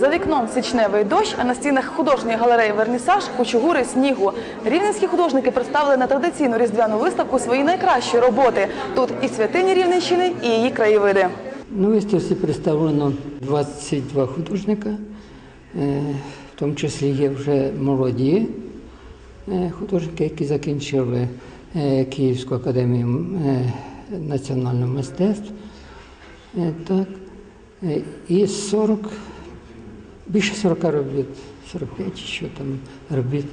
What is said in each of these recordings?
За вікном січневий дощ, а на стінах художньої галереї Вернісаж кучугури снігу. Рівненські художники представили на традиційну різдвяну виставку свої найкращі роботи. Тут і святині Рівненщини, і її краєвиди. На виставці представлено 22 художника, е, в тому числі є вже молоді е, художники, які закінчили е, Київську академію національного мистецтв. Так. І 40, більше 40 робіт, 45 чи що там робіт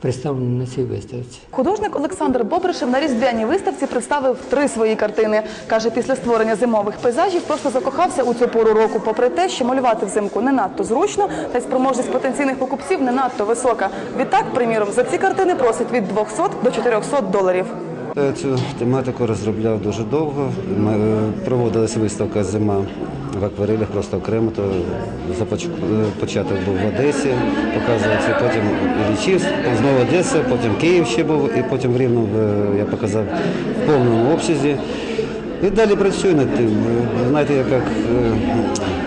представлено на цій виставці. Художник Олександр Бобришев на різдвяній виставці представив три свої картини. Каже, після створення зимових пейзажів просто закохався у цю пору року, попри те, що малювати взимку не надто зручно, та й спроможність потенційних покупців не надто висока. Відтак, приміром, за ці картини просить від 200 до 400 доларів. Цю тематику розробляв дуже довго. Ми, е, Проводилася виставка зима в акварелях, просто окремо. То початок був в Одесі, показувався, потім Іллічівськ, знову Одеса, потім Київ ще був, і потім в Рівному е, я показав в повному обсязі. І далі працюю над тим. Е, Знаєте, я як е,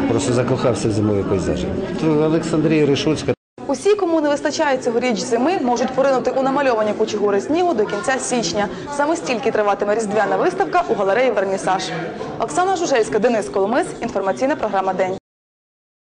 просто закохався в зимові пейзажі. Олександрія Ришуцька. Усі, кому не вистачає цьогоріч зими, можуть поринути у намальовані кучугури снігу до кінця січня. Саме стільки триватиме різдвяна виставка у галереї Вернісаж. Оксана Жужельська, Денис Коломис. Інформаційна програма День.